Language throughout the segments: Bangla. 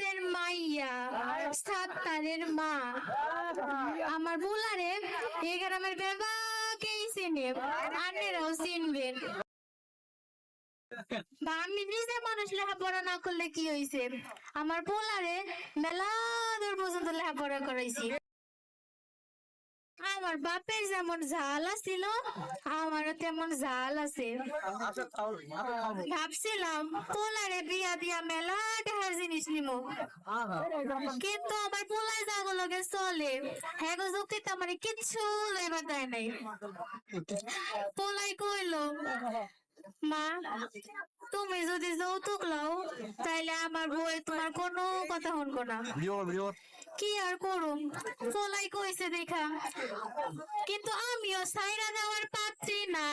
গাছের মাইয়া সাত তারের মা। আমার বুলারে এই গ্রামের বেবাকেই চিনে আনেরাও চিনবেন আমি নিজে মানুষ লেখাপড়া না করলে কি হয়েছে আমার পোলারে মেলা দূর পর্যন্ত লেখাপড়া করাইছি। আমার বাপের যেমন ঝাল আছিল আমারও তেমন ঝাল আছে। ভাবছিলাম পোলারে বিয়া দিয়া মেলা টাকার জিনিস নিমো। কিন্তু আমার পোলায় যাগুলোকে চলে। হ্যাঁ গো যুক্তিতে আমার কিচ্ছু লেবার দেয় নাই। পোলাই কইলো মা তুমি যদি যৌতুক লও তাইলে আমার বই তোমার কোনো কথা শুনব না। কি আর করুম? পোলাই কইছে দেখা। কিন্তু আমিও সাইরা দেওয়ার পাত্রী না।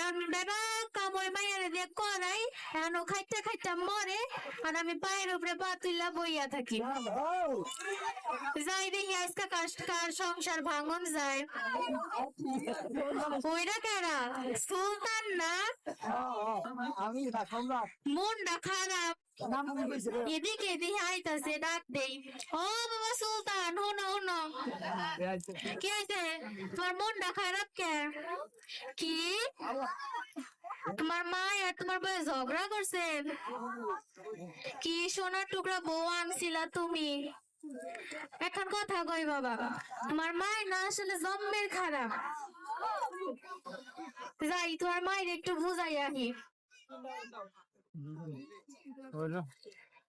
এখন বাবা কামড় মাইয়ারে দিয়ে করাই, এখন ও খাইতে খাইতে মরে, আর আমি পায়ের উপরে পা তুইলা বইয়া থাকি। যাই দেখি আজকে কার সংসার ভাঙন যায়। ওইরা কেরা? সুলতান না? আমি মনটা খারাপ। এদিকে এদিকে আইতাছে, ডাক দেই। ও বাবা সুলতান, হুনো হুনো। কি হয়েছে তোমার মনটা খারাপ কে? কি? তোমার মা আর তোমার বউ ঝগড়া করছে? কি সোনার টুকরা বউ আনছিলা তুমি? এখন কথা কই বাবা। তোমার মায়ের না আসলে জম্মের খারাপ। যাই তোমার মায়ের একটু বুঝাই আহি।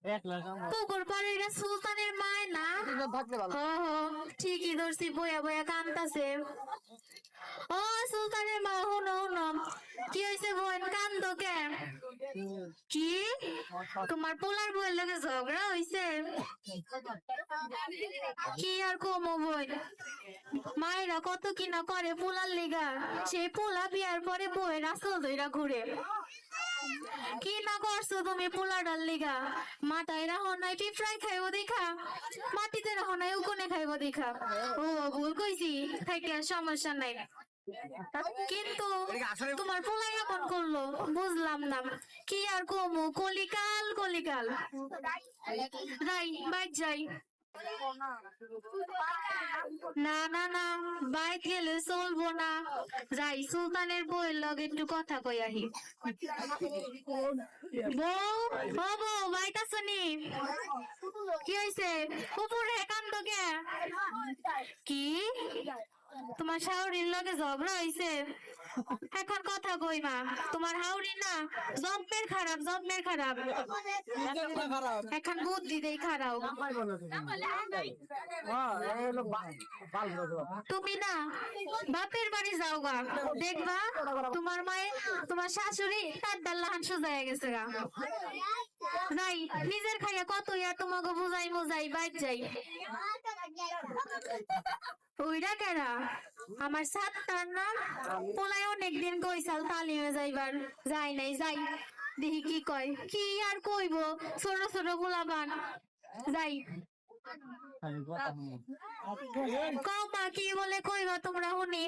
এক লাখ পুকুর পাড়ে এটা সুলতানের মায় না? হ হ ঠিকই ধরছি বয়া ও সুলতানের মা কি হয়েছে বোন? কান্দ কে? তোমার পোলার বউয়ের লগে ঝগড়া হইছে? কি আর বোন? মায়েরা কত কি না করে পোলার সেই পোলা বিয়ার পরে বউয়ের আসল ঘুরে। কি না করছ তুমি পোলাডার লিগা? মাথায় রাহো নাই পিঁপড়াই খাইব দেখা। মাটিতে রাহো নাই, উকুনে খাইব দেখা। ও, ভুল কইছি থাকে সমস্যা নাই। কিন্তু তোমার পোলাই এমন করল। বুঝলাম না। কি আর কমু? কলিকাল কলিকাল। যাই বাইক যাই। না না না বাইক গেলে চলবো না। যাই সুলতানের বইয়ের লগে একটু কথা কই আহি। বউ ও বউ বাইক আসনি কি হয়েছে উপরে কান্দ কে? কি? তোমার শাওরির লগে ঝগড়া হইছে। এখন কথা কই মা? তোমার হাউরি না? জম্পের খারাপ জম্পের খারাপ। এখন বুদ্ধি দেই খারাপ। তুমি না, বাপের বাড়ি যাও গা। দেখবা, তোমার মায়ে তোমার শাশুড়ি তার দাল্লাহান সোজায় গেছে গা। নাই নিজের খাইয়া কত ইয়া তোমাকে বুঝাই বুঝাই বাইক যাই। ওইটা কেনা আমার সাতটার নাম পোলায় অনেকদিন কইসাল তালিমে যাইবার যাই নাই যাই। দেখি কি কয়। কি আর কইব? ছোট ছোট গোলাবান। যাই। আমি কথা কও মা কি বলে কইবা তোমরা শুনি।